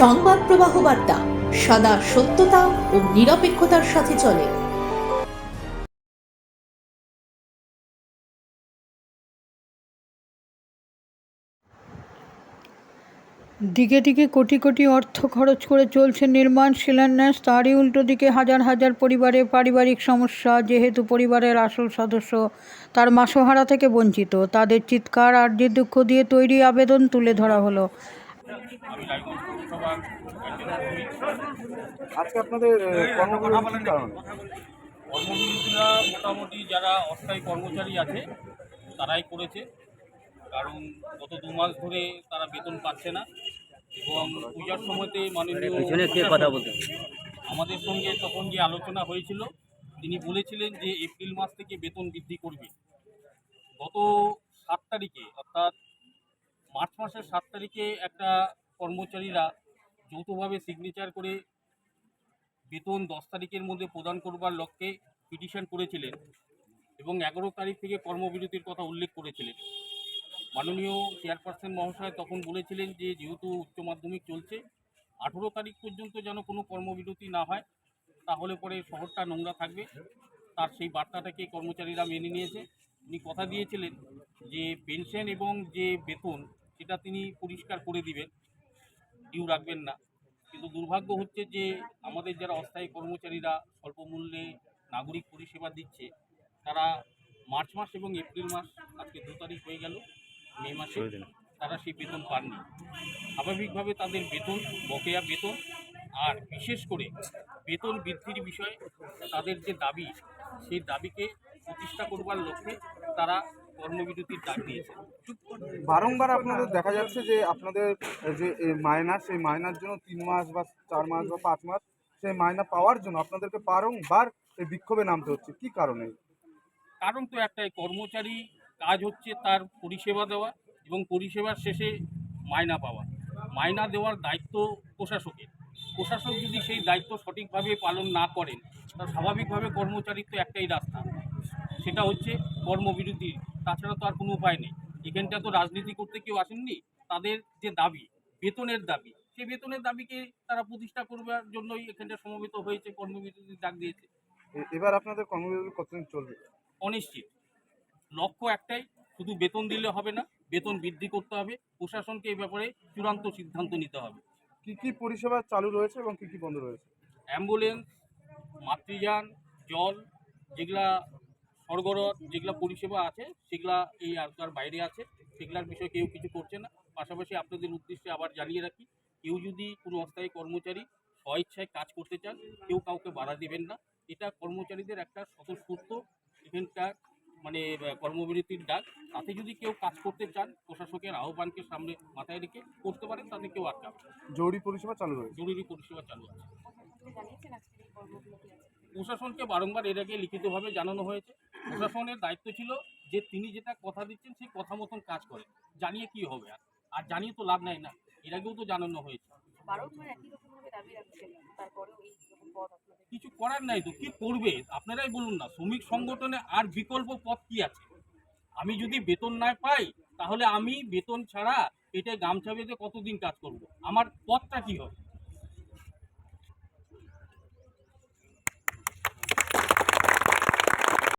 সংবাদ প্রবাহ বার্তা, সদা সত্যতা ও নিরপেক্ষতার সাথে চলে। দিকে দিকে কোটি কোটি অর্থ খরচ করে চলছে নির্মাণ, শিলান্যাস, তারই উল্টো দিকে হাজার হাজার পরিবারে পারিবারিক সমস্যা, যেহেতু পরিবারের আসল সদস্য তার মাসোহারা থেকে বঞ্চিত, তাদের চিৎকার আর্জি দুঃখ দিয়ে তৈরি আবেদন তুলে ধরা হলো। আমি রায়গঞ্জ পৌরসভার আজকে আপনাদের কর্মবিরতিরা মোটামুটি যারা অস্থায়ী কর্মচারী আছে তারাই করেছে। কারণ গত দু মাস ধরে তারা বেতন পাচ্ছে না। এবং পূজার সময়তে মাননীয় আমাদের সঙ্গে তখন যে আলোচনা হয়েছিল তিনি বলেছিলেন যে এপ্রিল মাস থেকে বেতন বৃদ্ধি করবে। গত সাত তারিখে অর্থাৎ মার্চ মাসের সাত তারিখে একটা কর্মচারীরা যৌথভাবে সিগনেচার করে বেতন দশ তারিখের মধ্যে প্রদান করবার লক্ষ্যে পিটিশন করেছিলেন এবং এগারো তারিখ থেকে কর্মবিরতির কথা উল্লেখ করেছিলেন। মাননীয় চেয়ারপারসন মহাশয় তখন বলেছিলেন যে, যেহেতু উচ্চ মাধ্যমিক চলছে, আঠেরো তারিখ পর্যন্ত যেন কোনো কর্মবিরতি না হয়, তাহলে পরে শহরটা নোংরা থাকবে। তার সেই বার্তাটাকে কর্মচারীরা মেনে নিয়েছে। উনি কথা দিয়েছিলেন যে, পেনশন এবং যে বেতন সেটা তিনি পরিষ্কার করে দিবেন। ডিউ রাখবেন না। কিন্তু দুর্ভাগ্য হচ্ছে যে আমাদের যারা অস্থায়ী কর্মচারীরা স্বল্প মূল্যে নাগরিক পরিষেবা দিচ্ছে তারা মার্চ মাস এবং এপ্রিল মাস আজকে দু তারিখ হয়ে গেল মে মাসে তারা সেই বেতন পাননি। স্বাভাবিকভাবে তাদের বেতন বকেয়া বেতন আর বিশেষ করে বেতন বৃদ্ধির বিষয়ে তাদের যে দাবি সেই দাবিকে প্রতিষ্ঠা করবার লক্ষ্যে তারা কর্মবিরতির ডাক দিয়েছে বারংবার আপনাদের দেখা যাচ্ছে যে আপনাদের যে এই মায়না সেই মায়নার জন্য তিন মাস বা চার মাস বা পাঁচ মাস সেই মায়না পাওয়ার জন্য আপনাদেরকে বারংবার এই বিক্ষোভে নামতে হচ্ছে। কি কারণে? কারণ তো একটাই কর্মচারী কাজ হচ্ছে তার পরিষেবা দেওয়া এবং পরিষেবার শেষে মায়না পাওয়া। মায়না দেওয়ার দায়িত্ব প্রশাসকের। প্রশাসক যদি সেই দায়িত্ব সঠিকভাবে পালন না করেন তার স্বাভাবিকভাবে কর্মচারীর তো একটাই রাস্তা। সেটা হচ্ছে কর্মবিরতি। তাছাড়া তো আর কোনো উপায় নেই। এখানটা তো রাজনীতি করতে কেউ আসেননি তাদের যে দাবি বেতনের দাবি সেই বেতনের দাবিকে তারা প্রতিষ্ঠা করবার জন্যই এখানটা সমবেত হয়েছে কর্মবিরতির ডাক দিয়েছে। এবার আপনাদের কর্মবিরতি কতদিন চলবে? অনিশ্চিত। লক্ষ্য একটাই শুধু বেতন দিলে হবে না বেতন বৃদ্ধি করতে হবে প্রশাসনকে এই ব্যাপারে চূড়ান্ত সিদ্ধান্ত নিতে হবে। কি কি পরিষেবা চালু রয়েছে এবং কি কি বন্ধ রয়েছে? অ্যাম্বুলেন্স মাতৃযান জল যেগুলা সরগরহ যেগুলো পরিষেবা আছে সেগুলা এই আওতার বাইরে আছে। সেগুলার বিষয়ে কেউ কিছু করছে না। পাশাপাশি আপনাদের উদ্দেশ্যে আবার জানিয়ে রাখি কেউ যদি কোনো অস্থায়ী কর্মচারী স্বইচ্ছায় কাজ করতে চান কেউ কাউকে বাধা দেবেন না। এটা কর্মচারীদের একটা স্বতঃস্ফূর্ত এখানকার মানে কর্মবিরতির ডাক। তাতে যদি কেউ কাজ করতে চান প্রশাসকের আহ্বানকে সামনে মাথায় রেখে করতে পারেন তাতে কেউ আটকাবে জরুরি পরিষেবা চালু রয়েছে। জরুরি পরিষেবা চালু আছে? প্রশাসনকে বারংবার এর আগে লিখিতভাবে জানানো হয়েছে। প্রশাসনের দায়িত্ব ছিল যে তিনি যেটা কথা দিচ্ছেন সেই কথা মতন কাজ করে জানিয়ে কি হবে আর? আর জানিয়ে তো লাভ নাই না। এর আগেও তো জানানো হয়েছে। কিছু করার নাই তো কি করবে? আপনারাই বলুন না শ্রমিক সংগঠনে আর বিকল্প পথ কি আছে? আমি যদি বেতন না পাই তাহলে আমি বেতন ছাড়া এটা গামছা বেঁধে কতদিন কাজ করব? আমার পথটা কি হবে?